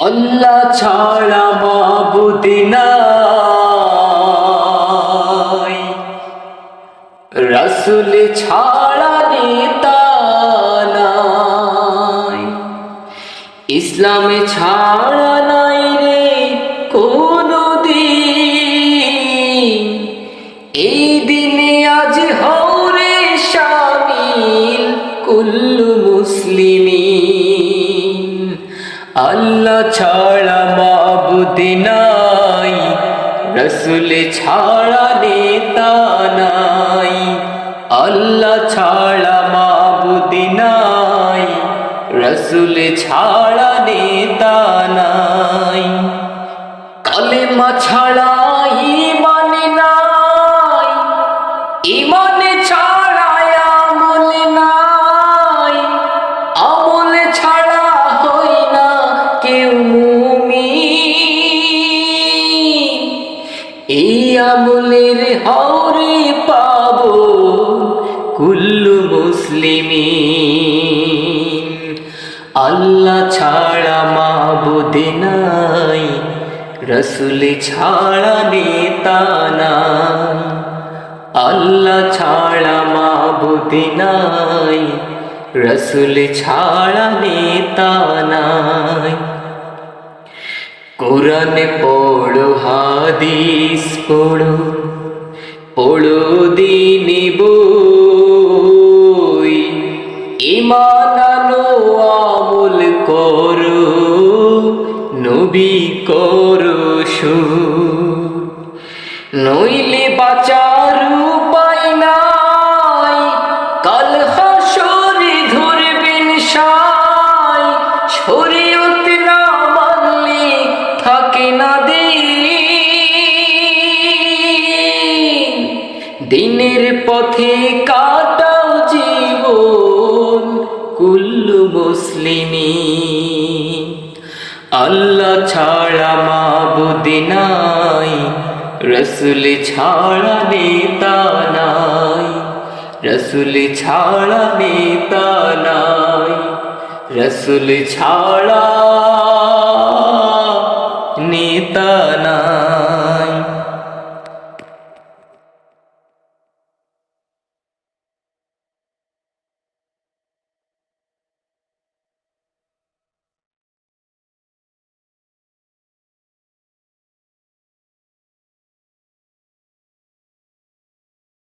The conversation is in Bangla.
আল্লাহ ছাড়া মাবুদ নাই। রসুল ছাড়া নেতা ইসলামে ছাড়া নাই রে কোনো দিন এই দিনে আজ হরে শামিল কুল্লু মুসলিমিন আল্লাহ ছাড়া মাবুদিনাই নাই ছাড়া নেতা নাই। আল্লাহ ছাড়া মাবুদ নাই রসুল ছাড়া নেতা নাই। কালেমা ছাড়া আমলের হরে পাবো কুল্লু মুসলিমিন। আল্লাহ ছাড়া মাবুদ নাই, রসুল ছাড়া নেতা নাই। আল্লাহ ছাড়া মাবুদ নাই, রসুল ছাড়া নেতা নাই। কোরআন পড়ো, হাদিস পড়ো পড়ো দিন বই। ইমান আনো, আমল করো, নবী করো সু নইলে দিনের পথে কাটাও জীবন কুল্লু মুসলিমি। আল্লাহ ছাড়া মাবুদ নাই, রসুল ছাড়া নেতা নাই, রসুল ছাড়া নেতা নাই, রসুল ছাড়া